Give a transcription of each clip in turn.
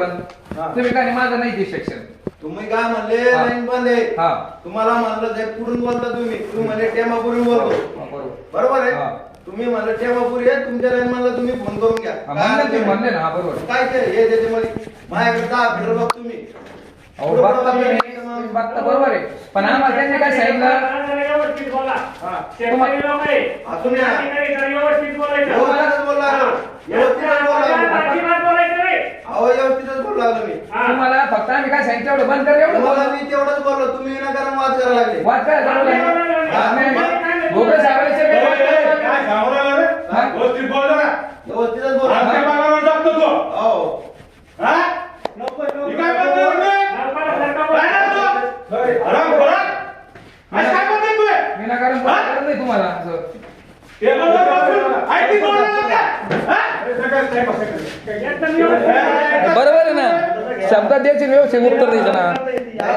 तुम्ही काय नाही, माझं नाही ते शिक्षण तुम्ही काय म्हणले हा. लाईन बंद आहे. हा. तुम्हाला म्हणलं साहेब कुठून बोलता तुम्ही तुम्ही म्हणले टेमापुरी बोलतो. हा, बरोबर. बरोबर आहे? हा. तुम्ही म्हणलं टेमापुरी आहे तुमच्या लाईन म्हणलं तुम्ही फोन करून घ्या. हा, काय म्हणले ते अडचण म्हणले आहे? ना हा, बरोबर. काय ते हे त्याच्यामध्ये माझ्याकडे दहा फिटर बघ तुम्ही. अहो बघता तुम्ही. तुम्ही? बघता बरोबर आहे. पण आम्हाला त्यांनी काय सांगितलं? व्यवस्थित बोला. हा. शेतकरी लोक आहे. अजून या. अधिकारी तर व्यवस्थित बोलायचं. व्यवस्थितच बोलला. हा. व्यवस्थितच बोलला अजिबात बोलायचं नाही अहो व्यवस्थितच बोलला लागलो मी हा. आम्ही काय सांगितलं एवढं बंद कर एवढं बोला. मी तेवढंच बोललो तुम्ही विनाकारण वाद करायला लागले वाद काय झाला नाही भोगळे साहेबांचे ए, काही वाद ए, नाही. काय सांगू राहिला रे? हा? व्यवस्थित बोल जरा. व्यवस्थितच बोलला आमच्या बागावर टाकतो तो. हो हा? ही काय म्हणते रे? सरकार- सरकार काय ना बोलतो. तू? हराम खोरा? आज काय म्हणते तू हे? विनाकारण बोलता येत नाही तुम्हाला असं. हे? हा? बरोबर आहे ना शब्दात द्यायचे व्यवस्थित उत्तर द्यायचं ना हा?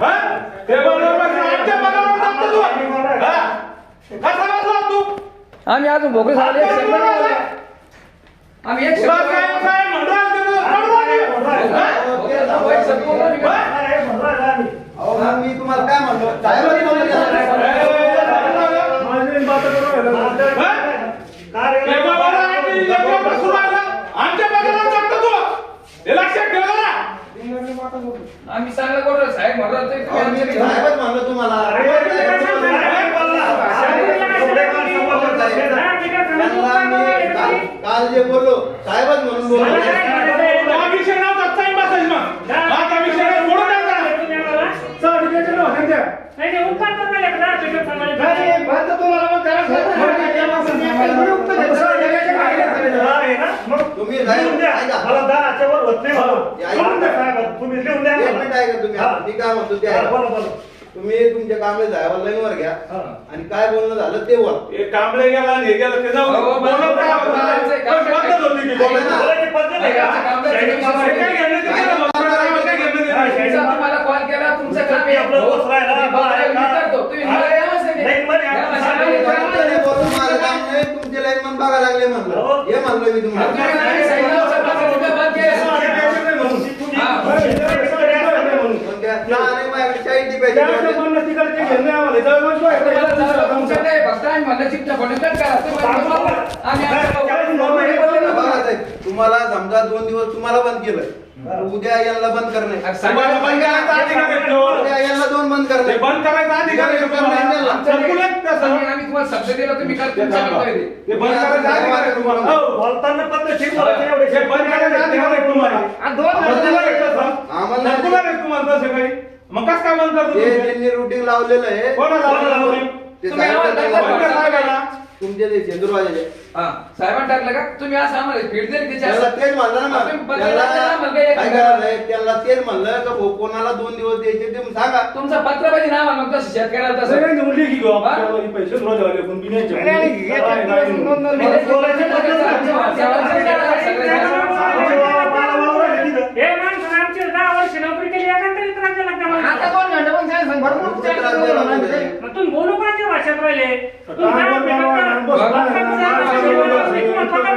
हा? आम्ही अजून भोगळे साहेब एक शब्द नाही बोलला. आम्ही एक तुला शब्द काय नाही काय म्हणणार ते तुला कळलं नाही? हा? भोगळे साहेब एक शब्द बोलला नाही का? अरे, बोला ना. अहो मग मी तुम्हाला काय म्हणलो साहेबांनी बोलले ए, का? ए, हा? कार्यालय- ते बाबाला ऐकली, लेकरं बसून राहिलं. आमच्या बागावर टाकतो तू. हे लक्षात ठेव जरा. आम्ही चांगलं बोललो साहेब म्हणलं तरी तुम्ही आमच्या- साहेबच म्हणलो तुम्हाला. त्यांना मी. काल काल जे बोललो. साहेबच म्हणून बोललो. मला काय करायचंय? हा विषय नव्हता. टाइम बसायच मग आता विषय नाही, सोडून द्यायचा. नाही, नाही, उपकार तर नाही लागला, ठीक आहे, सांगायचं. हा, आहे ना? मग तुम्ही लिहून द्या. ऐका. मला दहाच्या वर होत नाही मला. ऐका. लिहून द्या, साहेब. तुम्ही लिहून द्या एक मिनिट ऐका तुम्ही हा. मी काय म्हणतो ते हा, ऐका. बोला, बोला. तुम्ही तुमच्या कामे साहेबाला लाईन वर घ्या हा. आणि काय बोलणं झालं ते बोला हे कांबळे गेला आणि हे गेलं ते जाऊ दे. हो. पण पद्धत होती बोलायची. बोलायची पद्धत आहे का? हे. काय घेणं ते केलं, बोलत काय घेणं ते हा, नाही. शाळेत तुमचा तुम्हाला कॉल केला तुमचं काम तुम्ही आपलं आहे. बस राहिला, तुम्ही बा, बोलायला ऐका. विचारतो. तुम्ही हा. मला यावंच नाही. नाही, मध्ये या आपण भाषेमध्ये सांगायला बोला. तुमचं नाही बोलून माझं काम नाही तुमचे लाईन मन बघायला लागले हो. म्हणलं हे म्हणलं मी तुम्हाला तुम्ही नाही सांगितलं, सगळं तुम्ही बंद केलं. हा. पण त्या त्या आणि माझ्याकडे चाळीस डिब्याचे भेटले. तुम्हाला झालं, तुमचं नाही. फक्त आम्ही म्हणलं चिपच्या फोन कट करा. तुम्ही म्हणलं, आम्ही आमच्या बघा साहेब, तुम्हाला समजा दोन दिवस तुम्हाला बंद केलं उद्या यांना बंद करणे बंद करायचा अधिकार आहे. उद्या यांना दोन बंद करणे बंद करायचा अधिकार आहे तुम्हाला. संपूर्ण एक तास. आम्ही आम्ही तुम्हाला शब्द दिला तुम्ही काल ते तुमच्या थांबा. कर्तव्य दे. ते बंद करायचा अधिकार आहे तुम्हाला. हो, बोलताना पद्धतशीर बोलायचं एवढे. हे बंद करायचा अधिकार आहे तुम्हाला. आ, दोन आहे तसं. आम्हाला- सर्क्युलर आहे तुम्हाला तसं काही. मग कसं काय बंद करतो ते तुम्ही? ज्यांनी रुटीन लावलेलं आहे कोणाला लावलं? ते तुम्ही साहेब आम्हाला त्यांना दाखवा. बंद लावलं. काय करा? तुमचे ते चंद्रवाजेचे हा साहेबांनी टाकलं का? तुम्ही असं आम्हाला भेट दिली त्याच्या त्याला तेच म्हणलं ना मग. त्याला केला मग काय काय करायचं आहे? त्याला तेच म्हणलं का भाऊ कोणाला दोन दिवस द्यायचे ते सांगा. तुमचं पत्र पाहिजे ना आम्हाला मग तसं शेतकऱ्याला तसं. सगळ्यांनी मुली की गो, हा? आपल्याला पैसे रोजगार पण बिन्याचे. नाही, नाही, हे नाही, नाही, नाही. बोलायची पद्धत हे माणसं आमची दहा वर्ष नोकरी केली लागला. आता दोन घंटे पण सांग भरपूर. मग तुम्ही बोलू कोणाच्या भाषेत राहिले? तुम्ही काय